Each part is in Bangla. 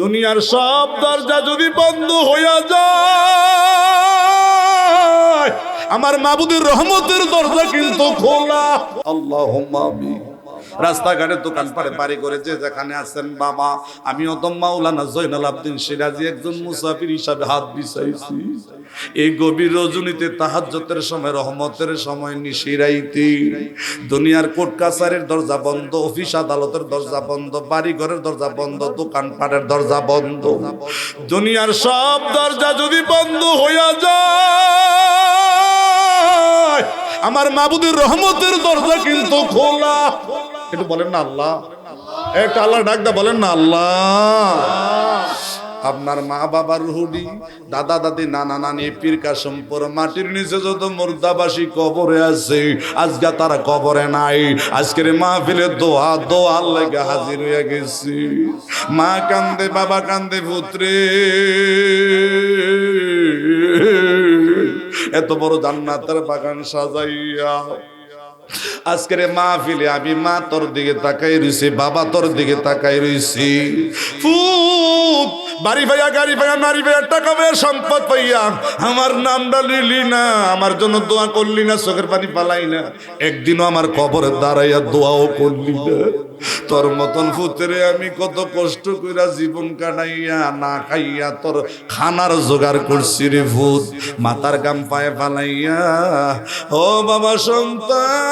দুনিয়ার সব দরজা যদি বন্ধ হইয়া যায় আমার মাবুদের রহমতের দরজা কিন্তু খোলা। আল্লাহ রাস্তাঘাটে দোকান পারি করে যে যেখানে আছেন বাবা, আমিও তো মাওলানা জৈনাল আবদিন সিরাজি একজন মুসাফির হিসাবে হাত বিছাইছি। এই গভীর রজনীতে তাহাজ্জতের সময়, রহমতের সময় নিশিরাইতে। দুনিয়ার কোর্ট কাছারের দরজা বন্ধ, অফিস আদালতের দরজা বন্ধ বাড়ি ঘরের দরজা বন্ধ দোকান পাটের দরজা বন্ধ। দুনিয়ার সব দরজা যদি বন্ধ হইয়া যায়, আমার মাবুদের রহমতের দরজা কিন্তু খোলা। একটু বলেন না আল্লাহ। একটা আল্লাহ ডাকদা বলেন না আল্লাহ। আপনার মা বাবার হুডি দাদা দাদি, নানা নানি, পীর কাশমপুর মাটির নিচে যত মুর্দাবাসী কবরে আছে, আজকে তারা কবরে নাই। আজকের মাহফিলে দোয়া দোয়া লেগে হাজির হয়ে গেছি। মা কান্দে, বাবা কান্দে, পুত্রে। এত বড় জান্নাতের বাগান সাজাইয়া আজকের মাহফিলে আমি মা তোর দিকে তাকাই রইছি, বাবা তোর দিকে তাকাই রইছি। বাড়ি ভাইয়া, গাড়ি ভাইয়া, নারী ভাইয়া, টাকা ভাইয়া, সম্পদ পাইয়া আমার নামটা লিলি না, আমার জন্য দোয়া করলি না, চোখের পানি পালাই না। একদিনও আমার কবরে দাঁড়াইয়া দোয়াও করলি না। তোর মতন ফুতরে আমি কত কষ্ট কইরা জীবন কাটাইয়া, না খাইয়া তোর খানার জোগাড় করছি রে ভূত মাথার গাম পায়ে পালাইয়া ও বাবা সন্তান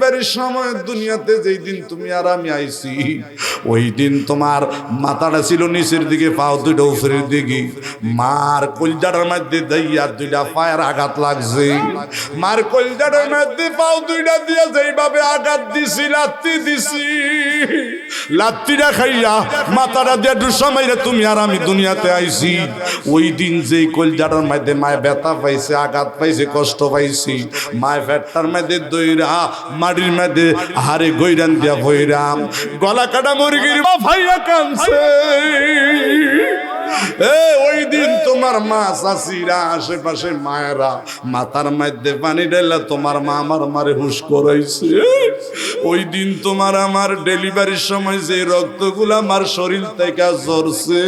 ডেলিভারির সময় দুনিয়াতে যেই দিন তুমি আর আমি আইছি, ওই দিন তোমার মাথাটা ছিল নিচের দিকে, পাও দুইটা উপরের দিকে। মার কলজাটার মধ্যে দইয়া দুইটা পায়ের আঘাত লাগছে। মার কলজাটার মধ্যে পাও দুইটা দিয়ে যেইভাবে আঘাত দিছি, লাত্তি দিছি। লাত্তিটা খাইয়া মাথাটা দিয়ে ডুসা মাইরে তুমি আর আমি দুনিয়াতে আইছি। ওই দিন যেই কলজাটার মধ্যে মায় ব্যথা পাইছে, আঘাত পাইছে, কষ্ট পাইছি মায় ফ্যাটটার মধ্যে দইরা মাটির মধ্যে হারে গৈরান দিয়া ভৈরাম, গলা কাটা মুরগির ভাইয়া কানছে ওই দিন তোমার মা চাষিরা আশেপাশে মায়েরা মাথার মধ্যে পানি ঢেলা তোমার মা আমার মারে হুশ করাইছে। ওই দিন তোমার আমার ডেলিভারির সময় যে রক্তগুলো আমার শরীর থেকে ঝরছে।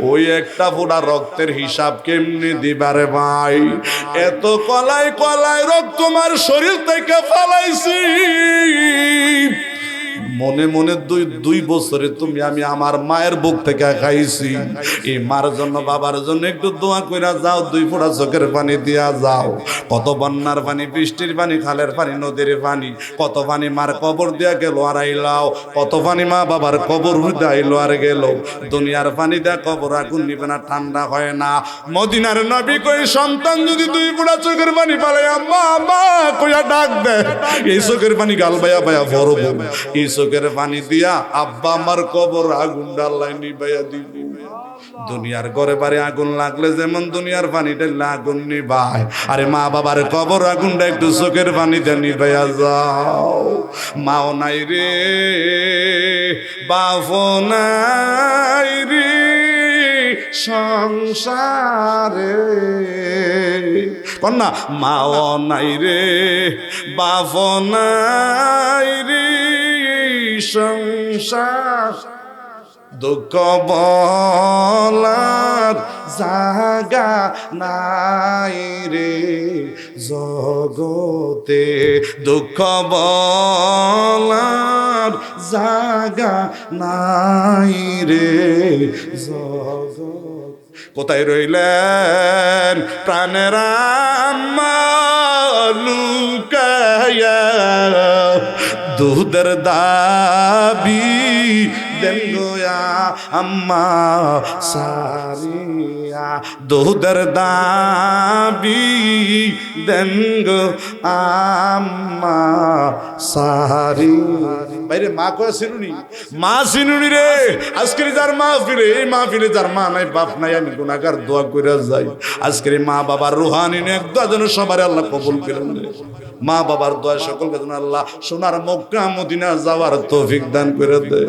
ওই একটা ফোঁটা রক্তের হিসাব কেমনি দিবারে ভাই? এত কলাই কলাই রক্ত তোমার শরীর থেকে ফালাইছি। মনে মনে দুই দুই বছরে তুমি আমি আমার মায়ের বুক থেকে খাইছি। এই মার জন্য, বাবার জন্য একটু দোয়া কইরা যাও, দুই ফোঁটা চোখের পানি দিয়া যাও। কত বন্যার পানি, বৃষ্টির পানি, খালের পানি, নদীর পানি, কত পানি মার কবর দিয়া গেল আর আইলাও, কত পানি মা বাবার কবর হইতে আইলো আর গেল। দুনিয়ার পানি দেয়া কবর আগুন নিবে না, ঠান্ডা হয় না। মদিনার নবী কই, সন্তান যদি দুই ফোঁটা চোখের পানি পালে আম্মা মা কইয়া ডাক দে। এই চোখের পানি গাল বায়া বায়া ভরব এই চোখের পানি দিয়া আব্বা আমার কবর আগুন ডাল্লাই নিবাইয়া দিব দুনিয়ার ঘরে বাড়ি আগুন লাগলে যেমন দুনিয়ার পানি ঢেললে আগুন নিবায় আরে মা বাবার কবর আগুনটা একটু চোখের পানিতে নিবাইয়া যাও। মাও নাই রে বাফো নাই রে। সংসারে। কন্যা, মাও নাই রে বাপ নাই রে, সংসার। দুঃখ বলার জাগা নাই রে জগতে। দুঃখ বলার জাগা নাই রে জগত। কোথায় রইলেন? প্রাণের লুকায়া দুধের দাবি দেন গোয়া, আম্মা সারিয়া। দুধের দাবি দেন গো, আম্মা সারি বাইরে মা কয় সিনুনি মা সিনুনি রে। আজকের যার মা ফিরে এই মা ফিরে যার মা নাই বাপ নাই আমি গুনাগার দোয়া করে যাই। আজকের মা বাবার রুহানি একদম যেন সবার আল্লাহ কবুল করেন মা বাবার দোয়া সকলকে যেন আল্লাহ সোনার মক্কা মদিনা যাওয়ার তৌফিক দান করে দেয়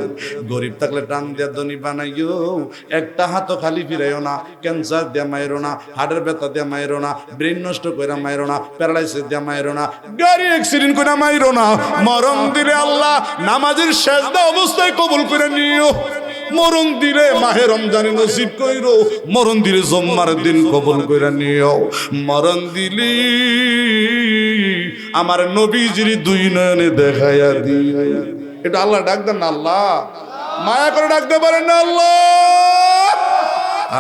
গরিব থাকলে টান দিয়া ধনী বানাইও। একটা হাতও খালি ফিরাইও না ক্যান্সার দিয়া মাইরো না হার্টের ব্যথা দিয়া মাইরো না ব্রেন নষ্ট করে মাইরো না প্যারালাইসিস দিয়া মাইরো না গাড়ি অ্যাক্সিডেন্ট করে মাইরো না। মরম দিলে আল্লাহ নামাজের শেষদা অবস্থায় কবুল করে নিও। মরণ দিলে মাহে রমজানে নসিব কইরো, মরণ দিলে জম্মার দিন কবুল কইরা নিও। মরণ দিলি আমার নবীজির দুই নয়নে দেখাইয়া দি এটা আল্লাহ ডাক দেন আল্লাহ? মায়া করে ডাকতে পারেন আল্লাহ?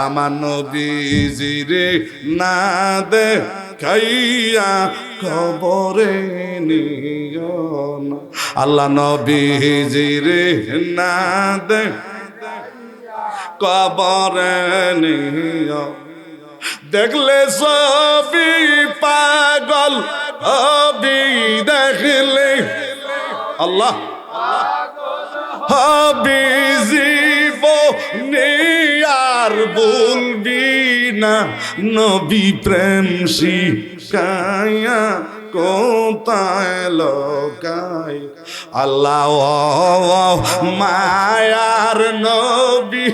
আমার নবীজিরে না দে খাইয়া খবরে নিও না। আল্লাহ নবীজিরে না দে। কবরে নিও। দেখলে সবই পাগল হবি দেখলে। আল্লাহ। হবি জীব আর বলবি। না, নবী প্রেম শিকায়া কোথায় লোকায় আল্লাহ মায়ার নবী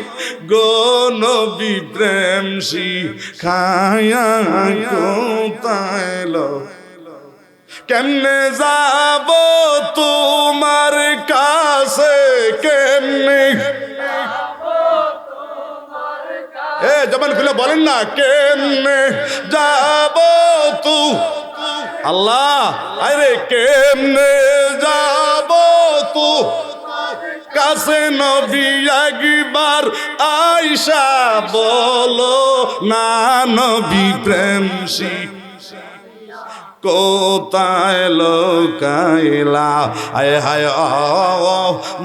গো, নবী প্রেম শিখায়া কোথায় লোকায় কেমনে যাব তোমার কাছে, কেমনে জবান খুলে বলেন না, কেমনে যাব তু? আল্লাহ, আরে কেমনে যাব তু? কাছে নবী একবার আইসা বলো, না নবী প্রেম কোথায় লোকাইলা? আয় হায়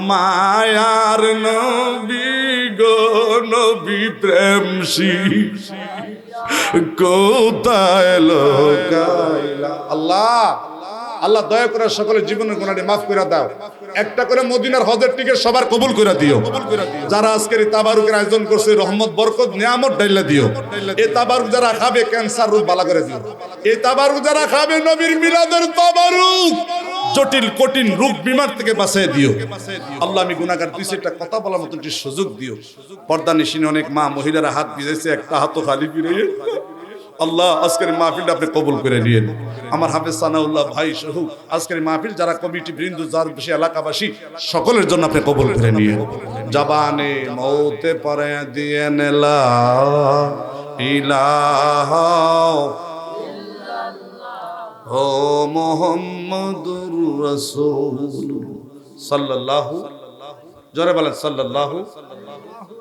মায়ার নবী। নবী প্রেম কোথায় লোকাইলা আল্লাহ আল্লাহ দয়া করে সকলের জীবনের গুণাটি মাফ করে দাও। একটা করে মদিনার হজের টিকিট সবার কবুল করে দিও। যারা আজকের এই তাবারুকের আয়োজন করছে, রহমত, বরকত, নিয়ামত ডাইলা দিও। এই তাবারুক যারা খাবে, ক্যান্সার রোগ বালা করে দিও। এই তাবারুক যারা খাবে, নবীর মিলাদের তাবারুক। জটিল, কঠিন রোগ বিমার থেকে বাঁচিয়ে দিও। আল্লাহ, আমি গুনাহগার দুই একটা কথা বলার মতন একটি সুযোগ দিও। পর্দা নিশিনে অনেক মা মহিলারা হাত ভিজেছে একটা হাতও খালি ফিরে আল্লাহ, আজকের মাহফিলটা আপনি কবুল করে নিয়েন। আমার হাফেজ সানাউল্লাহ ভাই সহু, আজকের মাহফিল যারা কমিটি, বৃন্দ, যার বেশি এলাকাবাসী, সকলের জন্য আপনি কবুল করে নিয়েন। জাবানে মৌতে পরে দিয়ে নেলা ইলাহ ও মোহাম্মদুর রাসূল সাল্লাল্লাহু জোরে বলেন সাল্লাল্লাহু